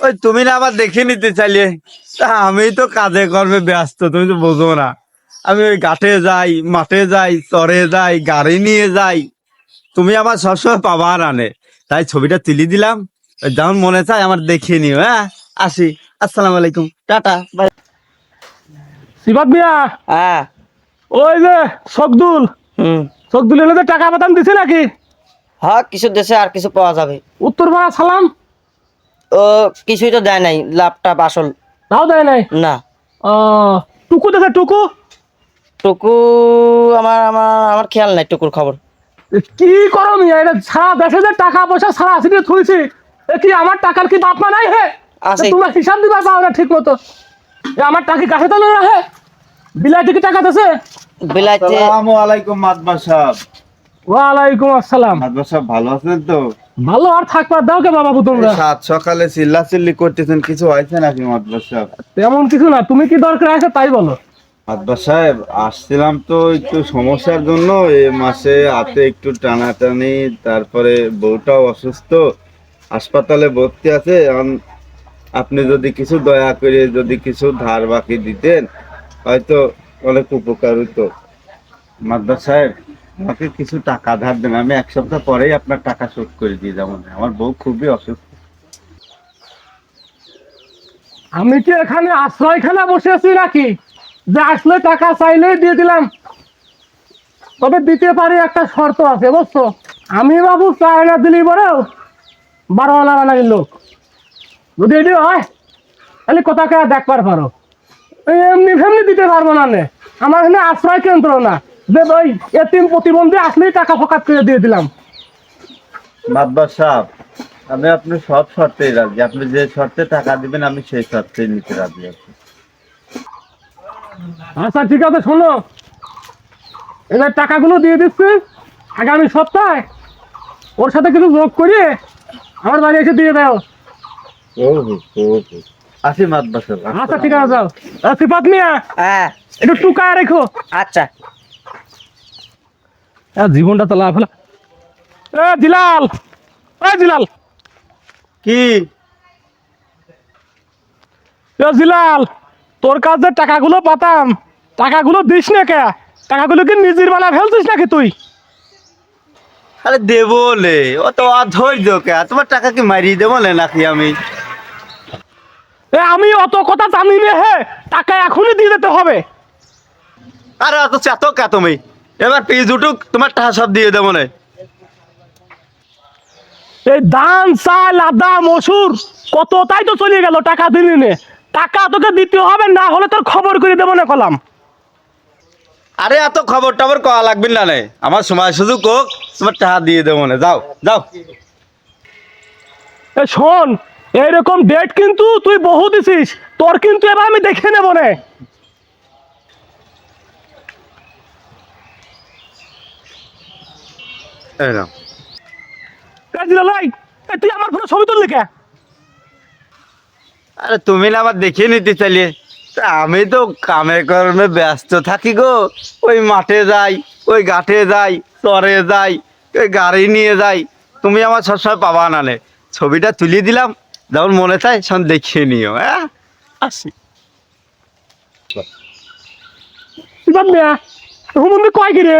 ওই তুমি না আবার দেখে নিতে চাইলে। আমি তো কাজে কর্মে ব্যস্ত তুমি তো বোঝো না। আমি ওই ঘাটে যাই মাঠে যাই চরে যাই গাড়ি নিয়ে যাই। তুমি আমার সবসময় পাবা আনে। তাই ছবিটা তুলি দিলাম। যেমন মনে চায় আমার দেখিয়ে নিও হ্যাঁ? আসি। আসসালামু আলাইকুম। Tata bye. মিয়া হ্যাঁ। ওই যে শকদুল। হুম। এলে টাকা পাতাম দিছে নাকি? হ্যাঁ কিছু দেশে আর কিছু পাওয়া যাবে। উত্তরপাড়া সালাম। ও কিছুই তো দেয় নাই ল্যাপটপ আসল। তাও দেয় নাই? না। টুকু দেখে টুকু? টুকু আমার আমার আমার খেয়াল নাই টুকুর খবর। কি করো মিয়া এটা সারা দেশে যে টাকা পয়সা সারা আসিতে থুইছি এ কি আমার টাকার কি বাপ মা নাই হে? আছে। তোমরা হিসাব দিবা পাও না ঠিক মতো। এ আমার টাকা কাছে তো না হে? বিলাইতে কি টাকা দেছে? বিলাইতে আসসালামু আলাইকুম মাদবা সাহেব ওয়ালাইকুম আসসালাম। মাদবা সাহেব ভালো আছেন তো? ভালো আর থাকবার দাও কে বাবা তোমরা সাত সকালে চিল্লা চিল্লি করতেছেন কিছু হয়েছে নাকি মাদবা সাহেব? তেমন কিছু না তুমি কি দরকার আছে তাই বলো। মাদবা সাহেব আসছিলাম তো একটু সমস্যার জন্য এ মাসে হাতে একটু টানাটানি তারপরে বউটাও অসুস্থ হাসপাতালে ভর্তি আছে আপনি যদি কিছু দয়া করে যদি কিছু ধার বাকি দিতেন হয়তো অনেক উপকার হতো মাদবা সাহেব আমাকে কিছু টাকা ধার দেন। আমি এক সপ্তাহ পরেই আপনার টাকা শোধ করে দিয়ে যাব। আমার বউ খুবই অসুস্থ। আমি কি এখানে আশ্রয়খানা বসে আছি নাকি? যে আসলে টাকা চাইলেই দিয়ে দিলাম। তবে দিতে পারি একটা শর্ত আছে, বুঝছ? আমি বাবু চাই না দিলি বড় বারোওয়ালা বানাই লোক। যদি এটি হয়, তাহলে কোথাকে দেখবার পারো? এমনি ফেমনি দিতে পারব নে। আমার এখানে আশ্রয় কেন্দ্র না। যে ওই এতিম প্রতিবন্ধী আসলেই টাকা ফকাত করে দিয়ে দিলাম। মাদবার সাহেব আমি আপনি সব শর্তেই রাজি। আপনি যে শর্তে টাকা দিবেন আমি সেই শর্তেই নিতে রাজি আছি। আচ্ছা ঠিক আছে শোনো। এবার টাকাগুলো দিয়ে দিচ্ছি আগামী সপ্তাহে। ওর সাথে কিছু যোগ করিয়ে আমার বাড়ি এসে দিয়ে দাও। আসি মাদবার সাহেব আচ্ছা ঠিক আছে যাও। সিফাত মিয়া হ্যাঁ। একটু টুকা রেখো। আচ্ছা। জীবনটা তো লাভ হলো। এ দিলাল এ জিলাল! কি? এ জিলাল! তোর কাছে টাকাগুলো পাতাম টাকাগুলো দিস না কে? টাকাগুলো কি নিজের বেলা ফেলছিস নাকি তুই? আরে দেবো লে ও তো অধৈর্য কে? তোমার টাকা কি মারিয়ে দেবো লে নাকি আমি? এ আমি অত কথা জানি না হে! টাকা এখনই দিয়ে দিতে হবে। আরে অত চাতো কে তুমি? এবার পিস উঠুক তোমার টাকা সব দিয়ে দেবো না। এই ধান চাল আদা মসুর কত তাই তো চলে গেল টাকা দিলি নে। টাকা তোকে দিতে হবে না হলে তোর খবর করে দেবো না কলাম। আরে এত খবর টবর কয়া লাগবে না নে। আমার সময় সুযোগ হোক তোমার টাকা দিয়ে দেবো না। যাও যাও। এ শোন এইরকম ডেট কিন্তু তুই বহু দিছিস তোর কিন্তু এবার আমি দেখে নেব নে। এই নাও। তুই আমার ফোনে ছবি তুললি কে? আরে তুমি না আবার দেখিয়ে নিতে চাইলে। আমি তো কামে কর্মে ব্যস্ত থাকি গো। ওই মাঠে যাই ওই ঘাটে যাই চরে যাই ওই গাড়ি নিয়ে যাই। তুমি আমার সবসময় পাবা না নে। ছবিটা তুলিয়ে দিলাম যেমন মনে চায় সব দেখিয়ে নিও হ্যাঁ? আসি। হুমন্দি কয় কি রে